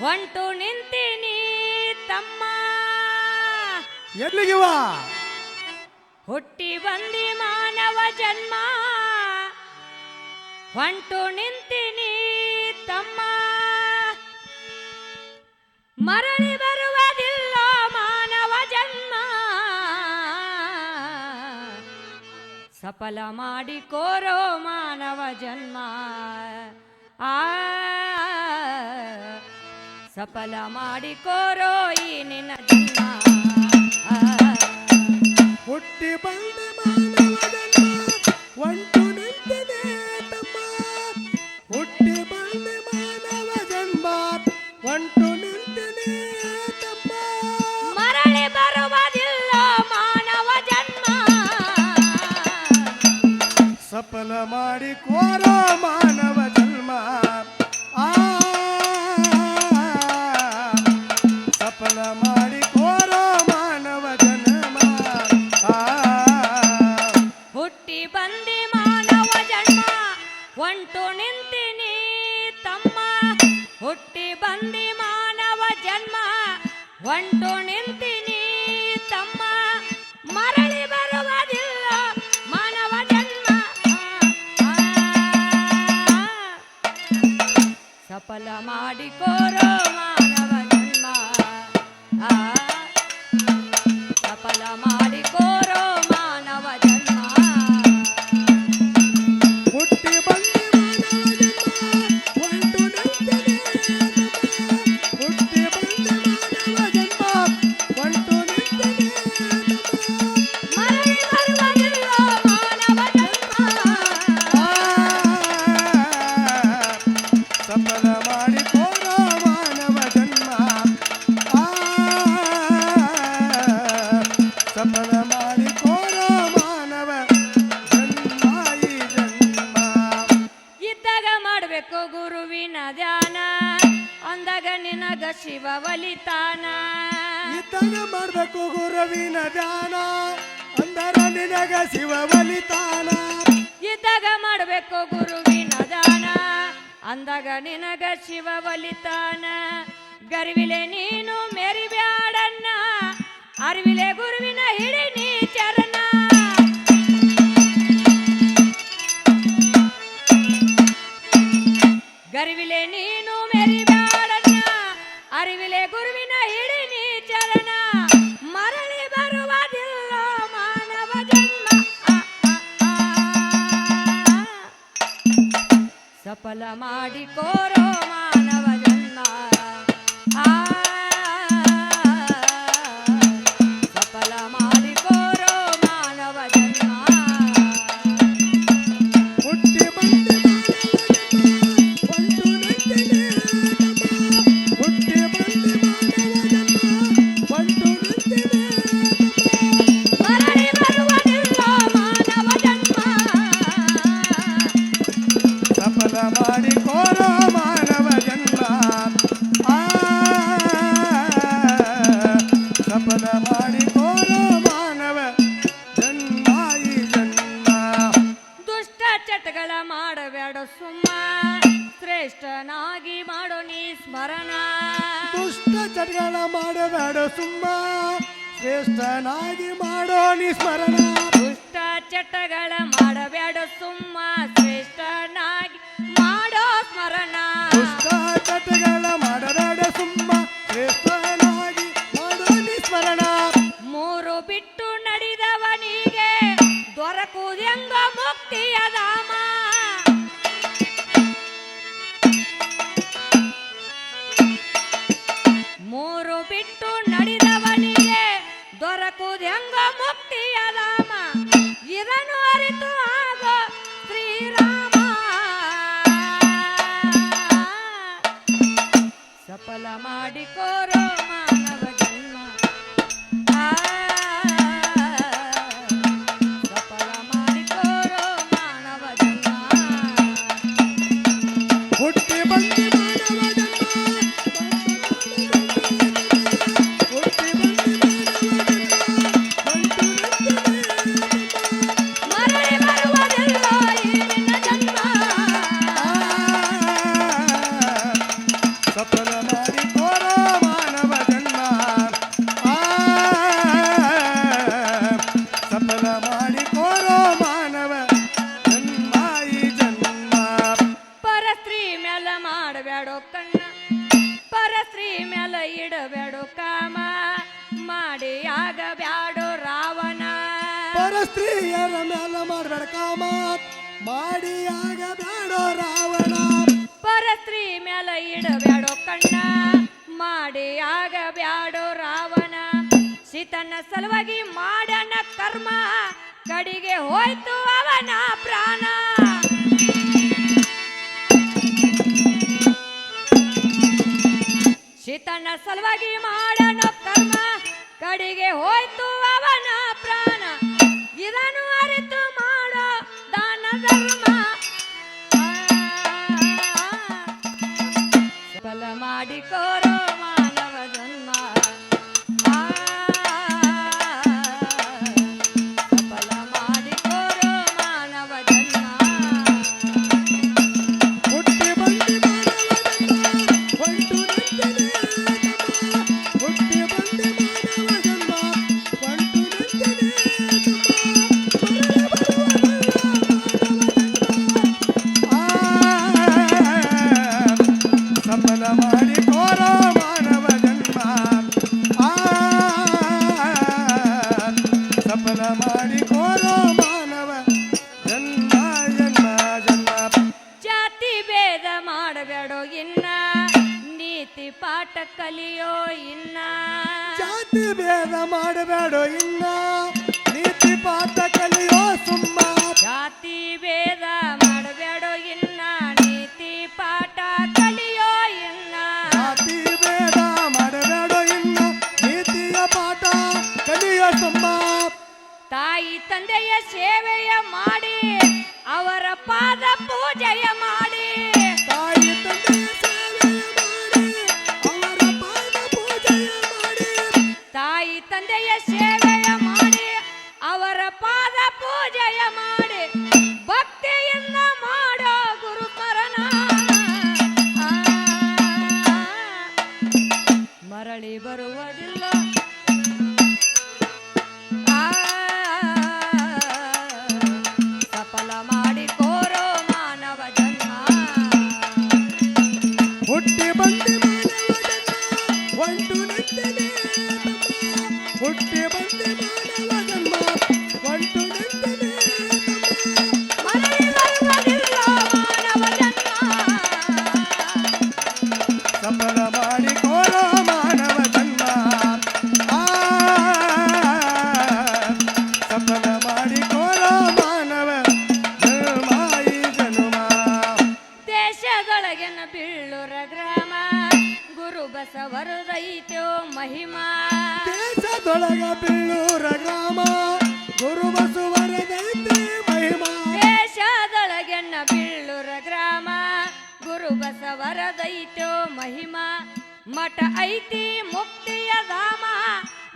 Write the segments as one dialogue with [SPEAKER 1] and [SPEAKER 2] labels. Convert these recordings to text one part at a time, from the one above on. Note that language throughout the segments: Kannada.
[SPEAKER 1] ಹೊಂಟು ನಿಂತೀನಿ ತಮ್ಮ.
[SPEAKER 2] ಎಲ್ಲಿಗಿವ?
[SPEAKER 1] ಹುಟ್ಟಿ ಬಂದಿ ಮಾನವ ಜನ್ಮ. ಹೊಂಟು ನಿಂತೀನಿ ತಮ್ಮ. ಮರಳಿ ಬರುವುದಿಲ್ಲ ಮಾನವ ಜನ್ಮ. ಸಫಲ ಮಾಡಿ ಕೋರೋ ಮಾನವ ಜನ್ಮ. ಆ ಸಫಲ ಮಾಡಿಕೋರೋ ಈ ನಿನ್ನ ಜನ್ಮ.
[SPEAKER 2] ಹುಟ್ಟಿ ಬಂದೆ ಒಂಟು ನಿಂತಿದೆ ತಮ್ಮ. ಹುಟ್ಟಿ ಬಂದೆ ಮಾನವ ಜನ್ಮ ಒಂಟು ನಿಂತಿದೆ ತಮ್ಮ.
[SPEAKER 1] ಮರಳಿ ಬರುವುದಿಲ್ಲ ಮಾನವ ಜನ್ಮ.
[SPEAKER 2] ಸಫಲ ಮಾಡಿ
[SPEAKER 1] ಒಂಟು ನಿಂತಿನಿ ತಮ್ಮ. ಹುಟ್ಟಿ ಬಂದಿ ಮಾನವ ಜನ್ಮ. ಒಂಟು ಗುರುವಿನ ಧ್ಯಾನ
[SPEAKER 2] ಅಂದರ ನಿನಗ ಶಿವ ಬಲಿತಾನ.
[SPEAKER 1] ಇದ್ದಾಗ ಮಾಡಬೇಕು ಗುರುವಿನ ದಾನ, ಅಂದಾಗ ನಿನಗ ಶಿವ ಬಲಿತಾನ. ಗರ್ವಿಲೆ ನೀನು ಮೆರಿಬ್ಯಾಡನ್ನ, ಅರಿವಿಲೆ ಗುರುವಿನ ಹಿಡಿ ನೀ ಚರಣ. ಗರ್ವಿಲೆ ನೀನು ಮೆರಿಬ್ಯಾಡನ್ನ, ಅರಿವಿಲೆ ಗುರುವಿನ ಹಿಡಿ ಸಫಲ ಮಾಡಿಕೋರೋ ಸಫಲ
[SPEAKER 2] ಮಾಡಿ ಕೋರೋ ಮಾನವ ಜನ್ಮ. ಆ ಸಫಲ ಮಾಡಿ ಕೋರೋ ಮಾನವ ಜನ್ಮ ಈ ಜನ್ಮ.
[SPEAKER 1] ದುಷ್ಟ ಚಟಗಳ ಮಾಡಬೇಡ ಸುಮ್ಮ. ಶ್ರೇಷ್ಠನಾಗಿ ಮಾಡೋ ನೀ ಸ್ಮರಣ.
[SPEAKER 2] ದುಷ್ಟ ಚಟಗಳ ಮಾಡಬೇಡ ಸುಮ್ಮ. ಶ್ರೇಷ್ಠನಾಗಿ ಮಾಡೋ ನಿಸ್ಮರಣ
[SPEAKER 1] ದುಷ್ಟ ಚಟಗಳ ಮಾಡಬೇಡ ಸುಮ್ಮ. ಶ್ರೇಷ್ಠನಾಗಿ ಸ್ಮರಣ
[SPEAKER 2] ದುಷ್ಟ ಚಟಗಳ ಮಾಡಬೇಡ ಸುಮ್ಮ. ಶ್ರೇಷ್ಠನಾಗಿ ಮಾಡಲಿ ಸ್ಮರಣ.
[SPEAKER 1] ಮೂರು ಬಿಟ್ಟು ನಡೆದವನಿಗೆ ದೊರಕುದೆಂಗ ಮುಕ್ತಿಯ ಧಾಮ. ಮೂರು ಬಿಟ್ಟು ನಡೆದವನಿಗೆ ಮುಕ್ತಿಯ ಧಾಮ. ಮಾಡಿಕೋರೋ ಬ್ಯಾಡೋ ಕಣ್ಣ, ಮಾಡಿ ಆಗ ಬ್ಯಾಡೋ ರಾವಣ. ಸೀತನ ಸಲುವಾಗಿ ಮಾಡನ ಕರ್ಮ, ಕಡಿಗೆ ಹೋಯ್ತು ಅವನ ಪ್ರಾಣ. ಸೀತನ ಸಲುವಾಗಿ ಮಾಡನ ಕರ್ಮ, ಕಡಿಗೆ ಹೋಯ್ತು ಸವರದೈತೋ ಮಹಿಮಾ.
[SPEAKER 2] ದೇಶದೊಳಗ ಬೆಳ್ಳೂರ ಗ್ರಾಮ ಗುರು ಬಸವರದೈತೆ ಮಹಿಮಾ.
[SPEAKER 1] ದೇಶದೊಳಗೆನ್ನ ಬೆಳ್ಳೂರ ಗ್ರಾಮ ಗುರು ಬಸವರದೈತೋ ಮಹಿಮಾ. ಮಠ ಐತಿ ಮುಕ್ತಿಯ ಧಾಮ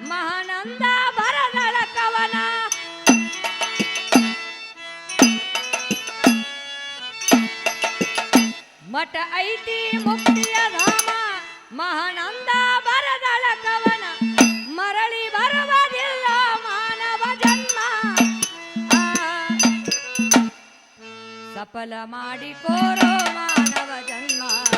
[SPEAKER 1] ಮಹಾನಂದ ಭರದಳ ಕವನ. ಮಠ ಐತಿ ಮಹಾನಂದ ಬರದಳ ಕವನ. ಮರಳಿ ಬರುವುದಿಲ್ಲ ಮಾನವ ಜನ್ಮ. ಸಫಲ ಮಾಡಿ ಕೋರೋ ಮಾನವ ಜನ್ಮ.